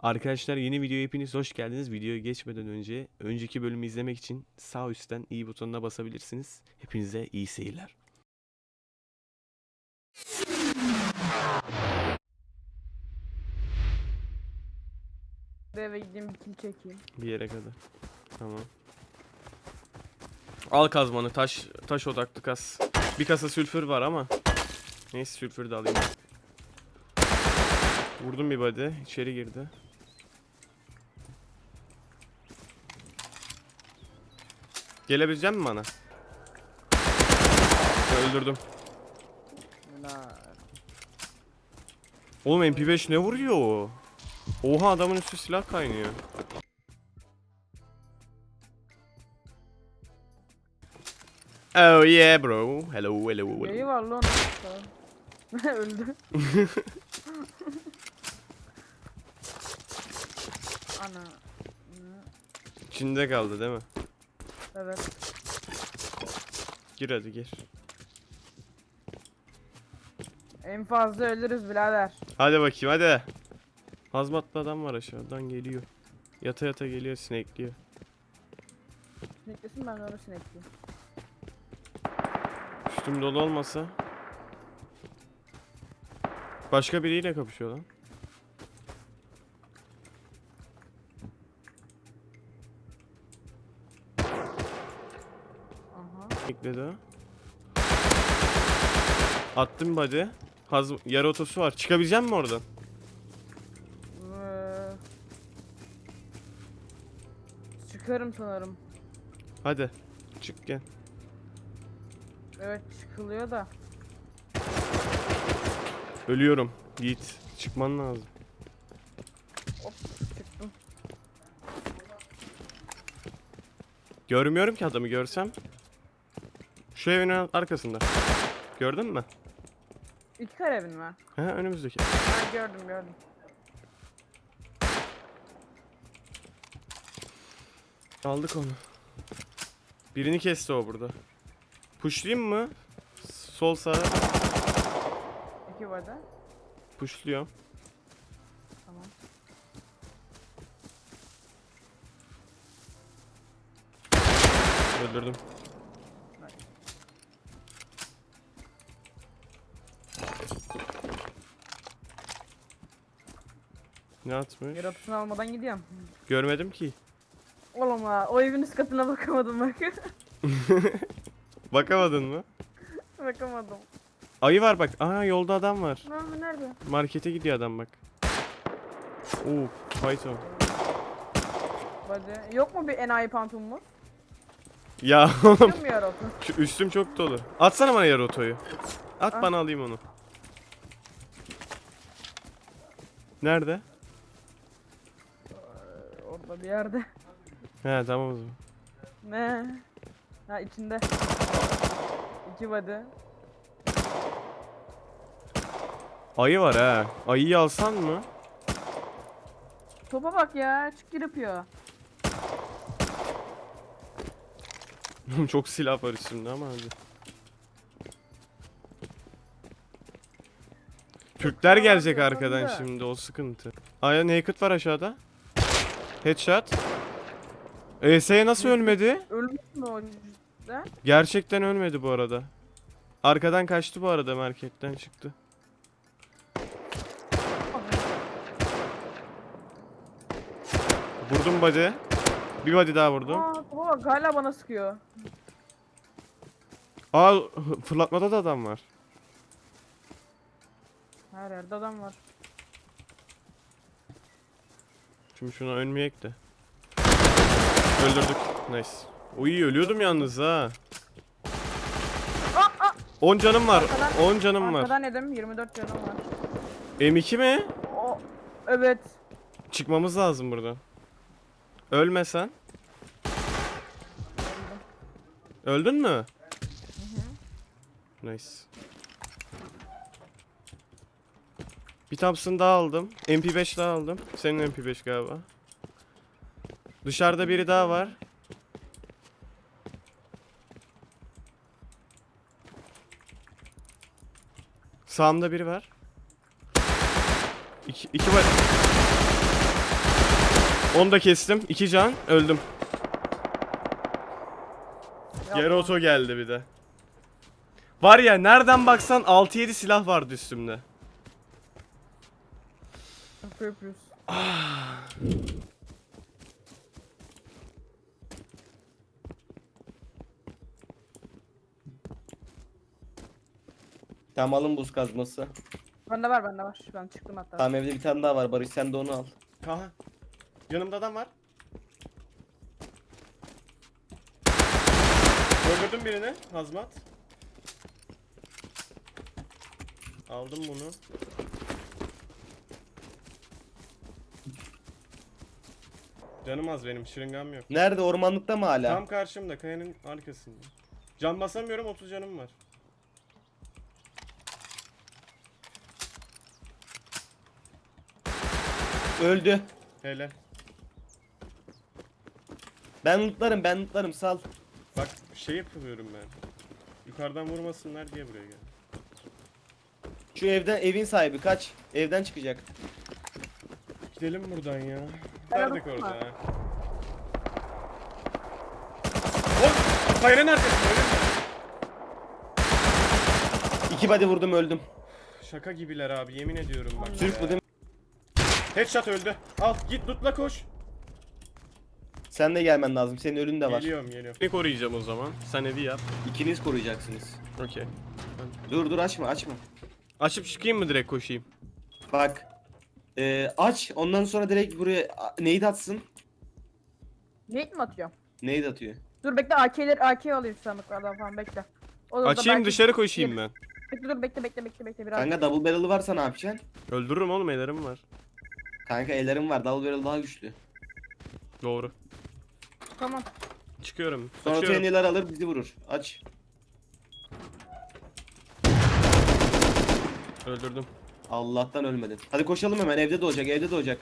Arkadaşlar yeni videoya hepiniz hoş geldiniz. Videoya geçmeden önce önceki bölümü izlemek için sağ üstten iyi butonuna basabilirsiniz. Hepinize iyi seyirler. Eve gideyim bir kill çekeyim. Bir yere kadar. Tamam. Al kazmanı taş taş odaklı kas. Bir kasa sülfür var ama. Neyse sülfür de alayım. Vurdum bir body. içeri girdi. Gelebilecek misin bana? Öldürdüm. Oğlum MP5 ne vuruyor? Oha adamın üstü silah kaynıyor. Oh yeah bro. Hello hello hello. Neyi var lan? Öldü. Ana. İçinde kaldı değil mi? Evet. Gir hadi gir. En fazla ölürüz birader. Hadi bakayım hadi. Hazmatlı adam var aşağıdan geliyor. Yata yata geliyor sinekliyor. Sineklesin ben de onu sinekleyeyim. Üstüm dolu olmasa. Başka biriyle kapışıyor lan. Aha. Bekledi o. Attım body. Haz yarı otosu var. Çıkabilecek mi oradan? Ee, Çıkarım sanırım. Hadi. Çık gel. Evet çıkılıyor da. Ölüyorum. Git. Çıkman lazım. Hop çıktım. Görmüyorum ki adamı görsem. Şu evin arkasında. Gördün mü? İki kare evin mi? Ha önümüzdeki. Ha gördüm gördüm. Aldık onu. Birini kesti o burada. Pushlayayım mı? Sol sağa. İki vade. Pushluyorum. Tamam. Öldürdüm. Ne atmış? Yaratısını almadan gidiyorum. Görmedim ki. Oğlum ha o evin üst katına bakamadım bak. Bakamadın mı? bakamadım. Ayı var bak. Aa yolda adam var. Lan nerede? Markete gidiyor adam bak. Oo, Python. Hadi. Yok mu bir enayi pantolonumuz? Ya oğlum yaratı? şu üstüm çok dolu. Atsana bana yarı otoyu. At Ah. bana alayım onu. Nerede? Orada bir yerde. He tamam o zaman. Ne? Ha içinde. İki vade. Ayı var ha. Ayıyı alsan mı? Topa bak ya. Çık yapıyor. çok silah var üstümde ama hadi. Türkler gelecek arkadan şimdi o sıkıntı. Aya naked var aşağıda. Headshot. ES'ye nasıl ölmedi? Ölmüş mü o yüzden? Gerçekten ölmedi bu arada. Arkadan kaçtı bu arada marketten çıktı. Vurdum body. Bir body daha vurdum. Aa bak hala bana sıkıyor. Aa fırlatmada da adam var. Her yerde adam var. Şimdi şuna ölmeyek de. Öldürdük. Nice. Uy ölüyordum yalnız ha. 10 canım var. Arkadan- 10 canım var. Arkadan yedim 24 canım var. M2 mi? O evet. Çıkmamız lazım buradan. Ölmesen. Öldün mü? Nice. Bir Thompson daha aldım. MP5 daha aldım. Senin MP5 galiba. Dışarıda biri daha var. Sağımda biri var. İki, iki var. Onu da kestim. İki can. Öldüm. Yapma. Geri oto geldi bir de. Var ya nereden baksan 6-7 silah vardı üstümde. Şaka yapıyorsun. Tamam alın buz kazması. Bende var bende var. Ben çıktım hatta. Tamam evde bir tane daha var Barış sen de onu al. Kaha. Yanımda adam var. Öldürdüm birini. Hazmat. Aldım bunu. Canım az benim. Şırıngam yok. Nerede ormanlıkta mı hala? Tam karşımda. Kayanın arkasında. Can basamıyorum. 30 canım var. Öldü. Hele. Ben mutlarım ben mutlarım sal. Bak şey yapıyorum ben. Yukarıdan vurmasınlar diye buraya gel. Şu evden evin sahibi kaç. Evden çıkacak. Gidelim buradan ya. Verdik orada ha. Hop! Kayanın arkasında öyle mi? İki body vurdum öldüm. Şaka gibiler abi yemin ediyorum bak. Türk bu değil mi? Headshot öldü. Al git lootla koş. Sen de gelmen lazım. Senin ölün de var. Geliyorum geliyorum. Ne koruyacağım o zaman? Sen evi yap. İkiniz koruyacaksınız. Okey. Dur dur açma açma. Açıp çıkayım mı direkt koşayım? Bak. Ee, aç ondan sonra direkt buraya a- neydi atsın? Nate mi atıyorum? Neydi atıyor? Dur bekle AK'leri AK alayım sandıklardan falan bekle. Olur da Açayım belki- dışarı koşayım ben. Bekle dur bekle bekle bekle bekle biraz. Kanka double barrel'ı varsa ne yapacaksın? Öldürürüm oğlum ellerim var. Kanka ellerim var double barrel daha güçlü. Doğru. Tamam. Çıkıyorum. Sonra Açıyorum. TN'ler alır bizi vurur. Aç. Öldürdüm. Allah'tan ölmedin. Hadi koşalım hemen evde doğacak evde doğacak.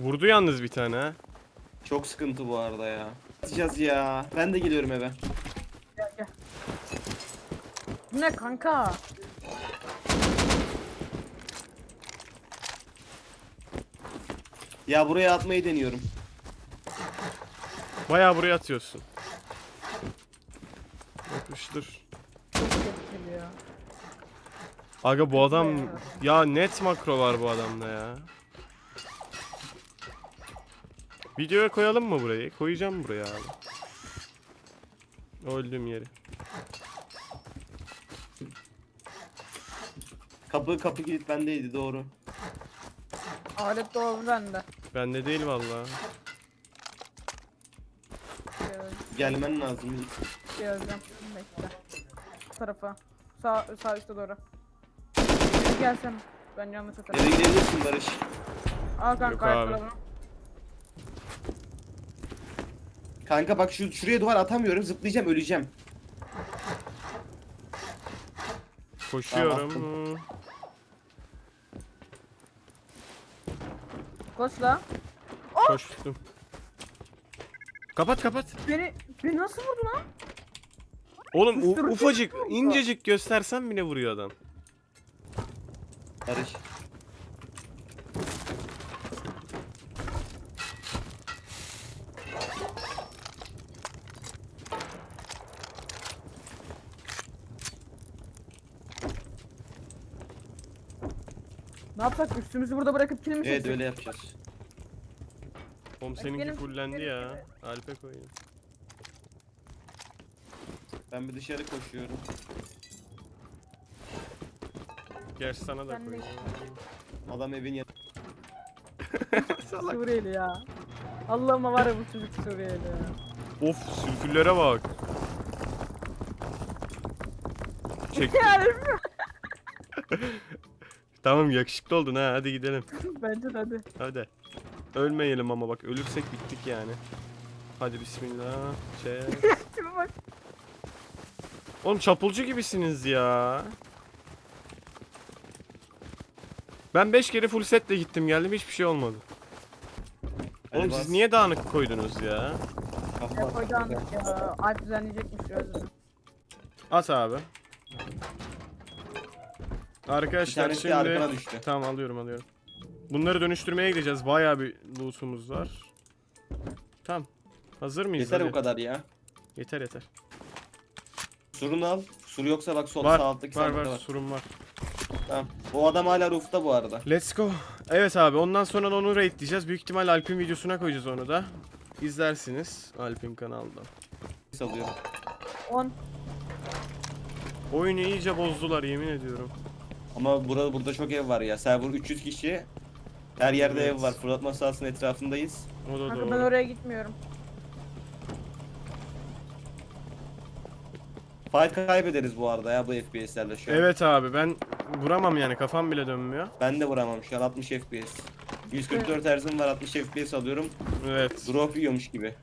Vurdu yalnız bir tane ha. Çok sıkıntı bu arada ya. Atacağız ya. Ben de geliyorum eve. Gel gel. Bu ne kanka? Ya buraya atmayı deniyorum. Bayağı buraya atıyorsun. Yapıştır. Çok tehlikeli ya. Aga bu adam ya net makro var bu adamda ya. Videoya koyalım mı burayı? Koyacağım buraya abi. Öldüğüm yeri. Kapı kapı kilit bendeydi doğru. Alet doğru bende. Bende değil vallahi. Gel- Gelmen lazım. Geleceğim. Bekle. Bu tarafa. Sağ, sağ üstte doğru. Gelsene. Ben yanlış atarım. Eve gidebilirsin Barış. Al kanka abi. ayakkabını. Kanka bak şu şuraya duvar atamıyorum. Zıplayacağım öleceğim. Koşuyorum. Koş la. Koştum. Kapat kapat. Beni, beni nasıl vurdu lan? Oğlum u- ufacık incecik göstersem bile vuruyor adam. Barış. Ne yapsak üstümüzü burada bırakıp kill mi Evet öyle yapacağız. Hadi seninki benim- fullendi benim ya. Alpe koyayım. Ben bir dışarı koşuyorum. Gerçi sana da Ben de- koyayım. Adam evin yanı. Suriyeli ya. Allah'ıma var ya bu çocuk Suriyeli ya. Of sülfürlere bak. Çek. Tamam yakışıklı oldun ha hadi gidelim. bence de hadi. Hadi. Ölmeyelim ama bak ölürsek bittik yani. Hadi bismillah. Şey. Bak. Oğlum çapulcu gibisiniz ya. Ben 5 kere full setle gittim geldim hiçbir şey olmadı. Oğlum bas. siz niye dağınık koydunuz ya? Ya koydan ya. Alp düzenleyecekmiş özür. At abi. Bir Arkadaşlar tanesi şimdi... arkana düştü. Tamam alıyorum alıyorum. Bunları dönüştürmeye gideceğiz. Bayağı bir lootumuz var. Tamam. Hazır mıyız? Yeter Hadi. bu kadar ya. Yeter yeter. Surunu al. Sur yoksa bak sol Var. sağ alttaki Var sandıkta var. var. Sorun var. Tamam. O adam hala roof'ta bu arada. Let's go. Evet abi ondan sonra da onu raidleyeceğiz. Büyük ihtimalle Alp'in videosuna koyacağız onu da. İzlersiniz Alp'in kanalda. Salıyor. 10. Oyunu iyice bozdular yemin ediyorum. Ama burada burada çok ev var ya. Server 300 kişi. Her yerde Evet. ev var. Fırlatma sahasının etrafındayız. O da Kanka doğru. ben oraya gitmiyorum. Fight kaybederiz bu arada ya bu FPS'lerle şu an. Evet abi ben vuramam yani kafam bile dönmüyor. Ben de vuramam şu an 60 FPS. 144 Hz'im var 60 FPS alıyorum. Evet. Drop yiyormuş gibi.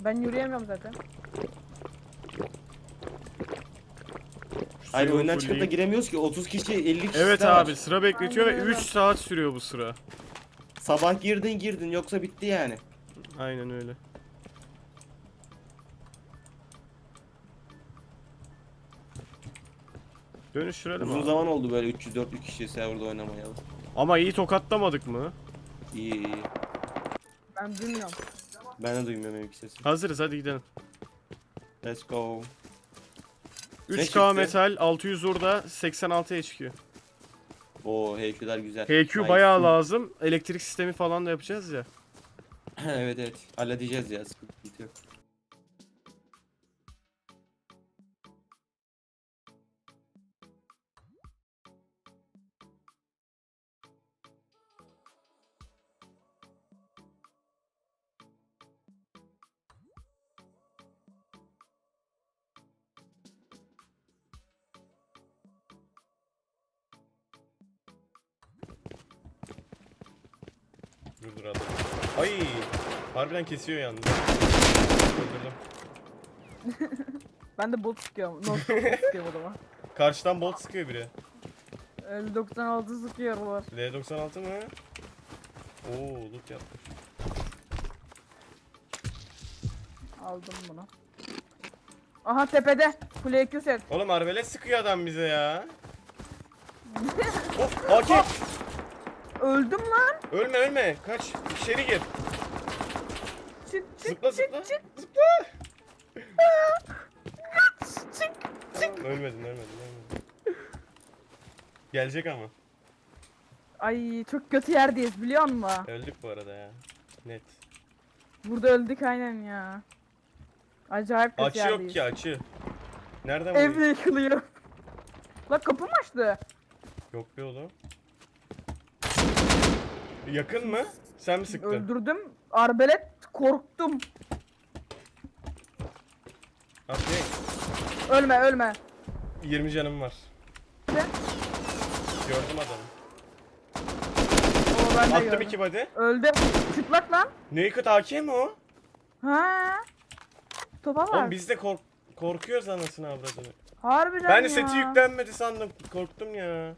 Ben yürüyemiyorum zaten. Hayır Suyu oyundan çıkıp da fulleyeyim. giremiyoruz ki 30 kişi 50 kişi Evet daha var. abi sıra bekletiyor Aynen ve öyle. 3 saat sürüyor bu sıra. Sabah girdin girdin yoksa bitti yani. Aynen öyle. Dönüştürelim Uzun abi. zaman oldu böyle 300-400 kişi serverda oynamayalı. Ama iyi tokatlamadık mı? İyi iyi. Ben bilmiyorum. Ben de duymuyorum evki sesi. Hazırız hadi gidelim. Let's go. 3K çıktı? metal, 600 orada, 86 HQ. Oo HQ'lar güzel. HQ Nice. bayağı lazım. Elektrik sistemi falan da yapacağız ya. evet evet. Halledeceğiz ya sıkıntı yok. Dur dur adam. Ay! Harbiden kesiyor yalnız. Öldürdüm. Ben de bolt sıkıyorum. No bolt sıkıyorum o zaman. Karşıdan bolt sıkıyor biri. 96 sıkıyorlar. L96 mı? Oo loot yapmış. Aldım bunu. Aha tepede. Kule 2 set. Oğlum arbelet sıkıyor adam bize ya. oh, AK! Öldüm lan. Ölme ölme. Kaç. İçeri gir. Çık çık Zıpla çık zıpla. çık. Zıpla. Çık çık. Ölmedin ölmedin ölmedin. Gelecek ama. Ay çok kötü yerdeyiz biliyor musun? Öldük bu arada ya. Net. Burada öldük aynen ya. Acayip kötü Açı yerdeyiz. yok ki açı. Nereden Ev vuruyor? yıkılıyor. Lan kapı mı açtı? Yok be oğlum. Yakın mı? Sen mi sıktın? Öldürdüm. Arbelet korktum. Okey. Ölme ölme. 20 canım var. Ne? Gördüm adamı. Oo, ben de Attım gördüm. iki body. Öldü. Çıplak lan. Naked AK mi o? Ha. Topa var. Oğlum biz de kork korkuyoruz anasını avradını. Harbiden Ben de ya. seti yüklenmedi sandım. Korktum ya.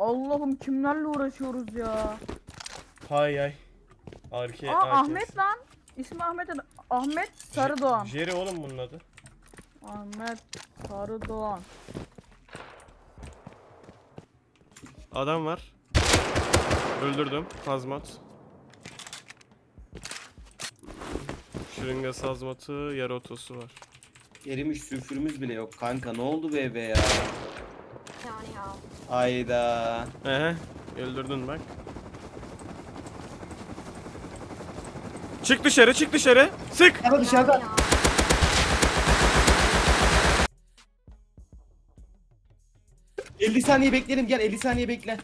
Allah'ım kimlerle uğraşıyoruz ya. Hay ay. Arke, Aa Ahmet lan. İsmi Ahmet. Ahmet Sarıdoğan. Jerry oğlum bunun adı. Ahmet Sarıdoğan. Adam var. Öldürdüm. Hazmat. Şırınga hazmatı, yarı otosu var. Erimiş sülfürümüz bile yok kanka ne oldu bu eve ya? Ayda. Ehe, öldürdün bak. Çık dışarı, çık dışarı. Sık. Ama dışarıda. County Hall. Cık, 50 saniye beklerim gel 50 saniye bekle.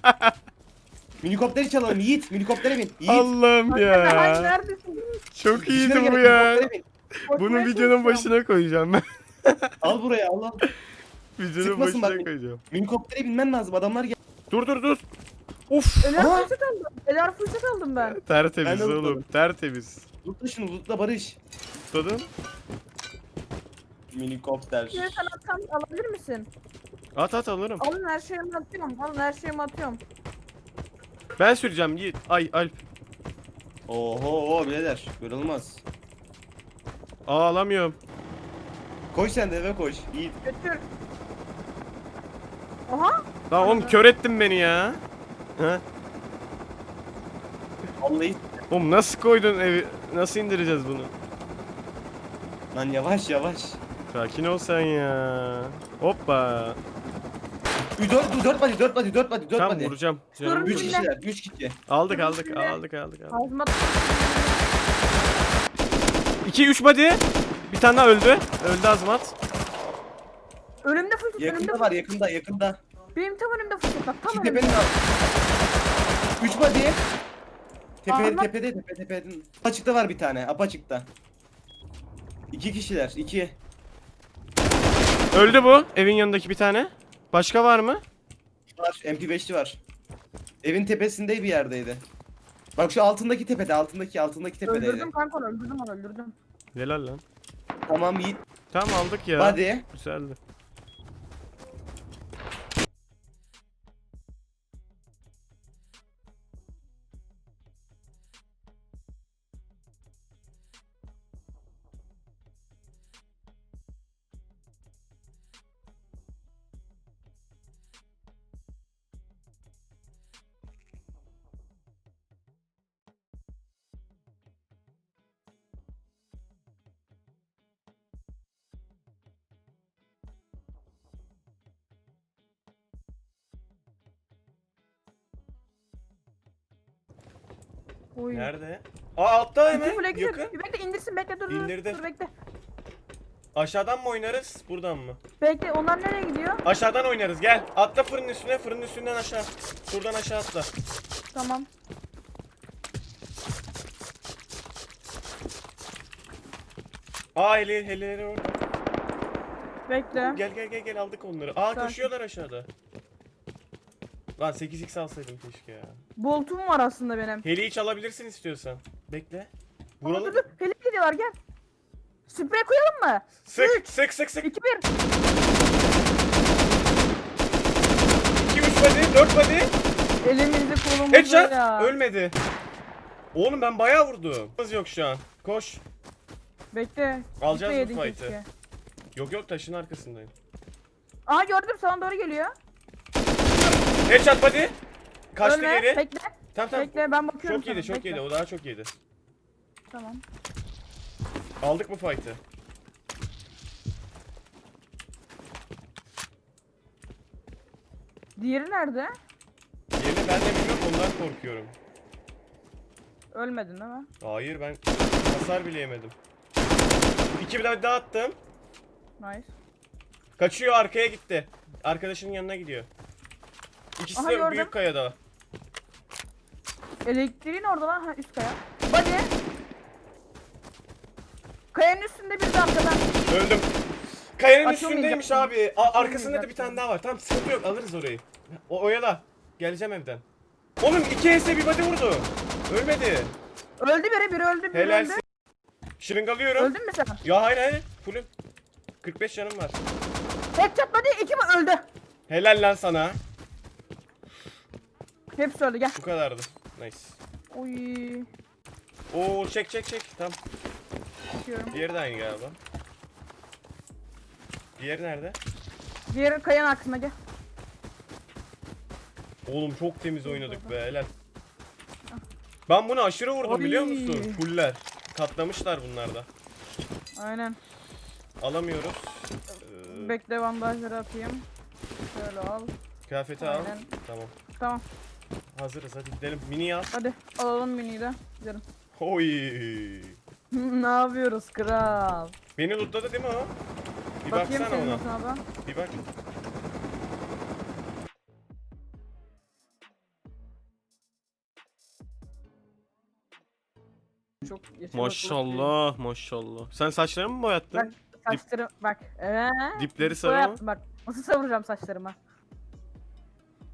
Minikopteri çalalım Yiğit. Minikoptere bin. Yiğit. Allah'ım ya. neredesin? Çok iyiydi bu ya. minikoptere bin. Bunu videonun başına koyacağım ben. Al buraya al al. Videonun Sıkmasın başına bak. koyacağım. Minikoptere binmen lazım adamlar gel. Dur dur dur. Uf. Eler Aa! fırsat aldım. Eler fırsat aldım ben. Tertemiz Ben de oğlum. unutmadım. Tertemiz. Lootla şunu lootla Barış. Tutladın. Minikopter. Şimdi sen atsam alabilir misin? At at alırım. Alın her şeyimi atıyorum. Alın her şeyimi atıyorum. Ben süreceğim Yiğit. Ay Alp. Oho o birader. Böyle olmaz. Aa alamıyorum. Koş sen de eve koş. Yiğit. Götür. Lan oğlum kör ettin beni ya. Ha? Vallahi Oğlum nasıl koydun evi? Nasıl indireceğiz bunu? lan yavaş yavaş. Sakin ol sen ya. Hoppa. 4 4 body 4 body 4 body 4 Tam body. vuracağım. Sorun Canım 3 değil. vurdu. kişiler 3 kişi. Aldık Sorun aldık aldık aldık aldık. Ağzıma 2 3 body. Bir tane daha öldü. Öldü Azmat. önümde fırsat önümde Yakında var yakında yakında. Benim tam önümde fırsat bak tam Şu önümde. tepenin al. 3 body. Tepe, Ahmet- tepede tepe tepede. Apaçıkta var bir tane apaçıkta. 2 kişiler 2. Öldü bu. Evin yanındaki bir tane. Başka var mı? Var MP5'li var. Evin tepesinde bir yerdeydi. Bak şu altındaki tepede altındaki altındaki tepedeydi. Öldürdüm kanka onu öldürdüm onu öldürdüm. Helal lan. Tamam Yiğit. Tamam aldık ya. Hadi. Güzeldi. Oy. Nerede? Aa altta hemen. flex Yakın. Bir bekle indirsin bekle dur dur. Dur bekle. Aşağıdan mı oynarız? Buradan mı? Bekle onlar nereye gidiyor? Aşağıdan oynarız gel. Atla fırının üstüne, fırının üstünden aşağı. Şuradan aşağı atla. Tamam. Aa hele heleleri orada. Bekle. Gel gel gel gel aldık onları. Aa Sakin. koşuyorlar aşağıda. Lan 8x alsaydım keşke ya. Boltum var aslında benim. Heliyi çalabilirsin istiyorsan. Bekle. Dur Vuralım. dur. Heli gidiyorlar gel. Sprey koyalım mı? Sık sık sık sık. 2 1. 2 3 body 4 body. Elimizde kolumuzda Headshot. ya. Ölmedi. Oğlum ben bayağı vurdum. Hız yok şu an. Koş. Bekle. Alacağız bu Gitmeyeydin fight'ı. keşke. Yok yok taşın arkasındayım. Aa gördüm sana doğru geliyor. Headshot body. Kaçtı Ölme. geri. Bekle. Tamam tamam. Bekle ben bakıyorum Çok yedi sana, çok bekle. yedi. O daha çok yedi. Tamam. Aldık mı fight'ı? Diğeri nerede? Yerini ben de bilmiyorum ondan korkuyorum. Ölmedin değil mi? Hayır ben hasar bile yemedim. İki bir daha attım. Nice. Kaçıyor arkaya gitti. Arkadaşının yanına gidiyor. İkisi Aha, de gördüm. büyük kayada. Elektriğin orada lan. Ha üst kaya. Body. Kayanın üstünde bir de arkadan. Öldüm. Kayanın Açılmayacak üstündeymiş abi. A- arkasında da bir tane daha var. Tamam sıkıntı yok alırız orayı. O oyala. Geleceğim evden. Oğlum iki ese bir body vurdu. Ölmedi. Öldü biri, biri öldü, biri öldü. Helalsin. Şırıngalıyorum. Öldün mü sen? Ya hayır hayır. Fullüm. 45 canım var. Headshot body, iki mi öldü? Helal lan sana. Hepsi öldü, gel. Bu kadardı. Nice. Oy. Oo çek çek çek. Tamam. Bakıyorum. Diğeri de aynı galiba. Diğeri nerede? Diğeri kayanın arkasına gel. Oğlum çok temiz oynadık be helal. Ben bunu aşırı vurdum biliyor Oy. musun? Fuller. Katlamışlar bunlar da. Aynen. Alamıyoruz. Ee, Bekle bandajları atayım. Şöyle al. kıyafeti al. Aynen. Tamam. Tamam. Hazırız hadi gidelim. Mini al. Hadi alalım miniyi de. Gidelim. Oy. ne yapıyoruz kral? Beni lootladı değil mi o? Bir Bakayım baksana senin ona. da. Bir bak. Çok yaşamak Maşallah maşallah. Sen saçlarını mı boyattın? Bak saçlarım bak. Evet. Dipleri sarı mı? bak. Nasıl savuracağım saçlarımı?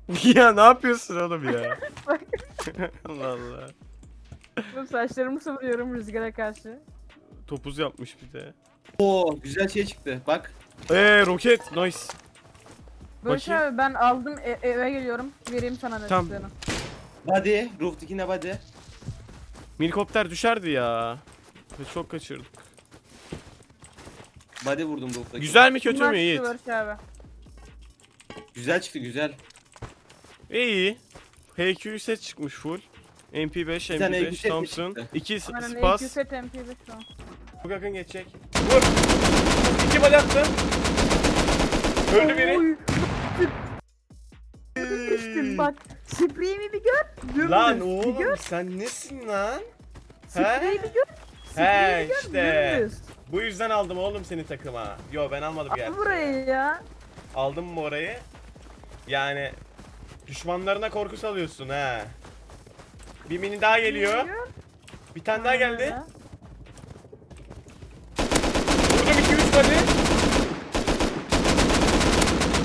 ya ne yapıyorsun oğlum ya? Bak. Allah Allah. Bu saçlarımı savuruyorum rüzgara karşı. Topuz yapmış bir de. Oo güzel şey çıktı. Bak. Eee roket nice. Barış Bakayım. abi ben aldım e- eve geliyorum. Vereyim sana ne Tamam. çıktığını. Body. Roof'takine body. Minikopter düşerdi ya. Ve Çok kaçırdık. Body vurdum roof'takine. Güzel mi kötü Bunlar mü çıktı Yiğit? Barış abi. Güzel çıktı güzel. İyi. HQ set çıkmış full. MP5, tane HQ MP5, set mi Thompson. çıktı? 2 Aynen spas. EQ set MP5 şu an. Çok yakın geçecek. Vur. İki bal attın. Öldü biri. Düştüm bak. Spreyimi bir gör. Dümdüz. Lan Bir oğlum gör. sen nesin lan? Spreyi bir gör. He Spreyi bir gör. işte. Dümdüz. Bu yüzden aldım oğlum seni takıma. Yo ben almadım Al gerçi. burayı ya. Aldım mı orayı? Yani düşmanlarına korku salıyorsun ha. Bir mini daha geliyor. Bir tane daha geldi. Vurdum 2 3 body.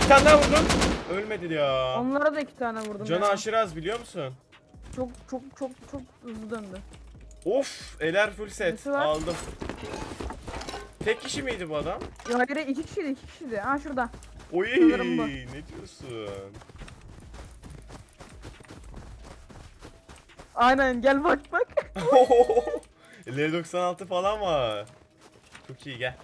Bir tane daha vurdum. Ölmedi ya. Onlara da iki tane vurdum Canı ya. aşırı az biliyor musun? Çok çok çok çok hızlı döndü. Of, eler full set. Nesi var? Aldım. Tek kişi miydi bu adam? Ya hayır iki kişiydi iki kişiydi. Ha şurada. Oy, Sanırım bu. ne diyorsun? Aynen gel bak bak. L96 falan var. Çok iyi gel.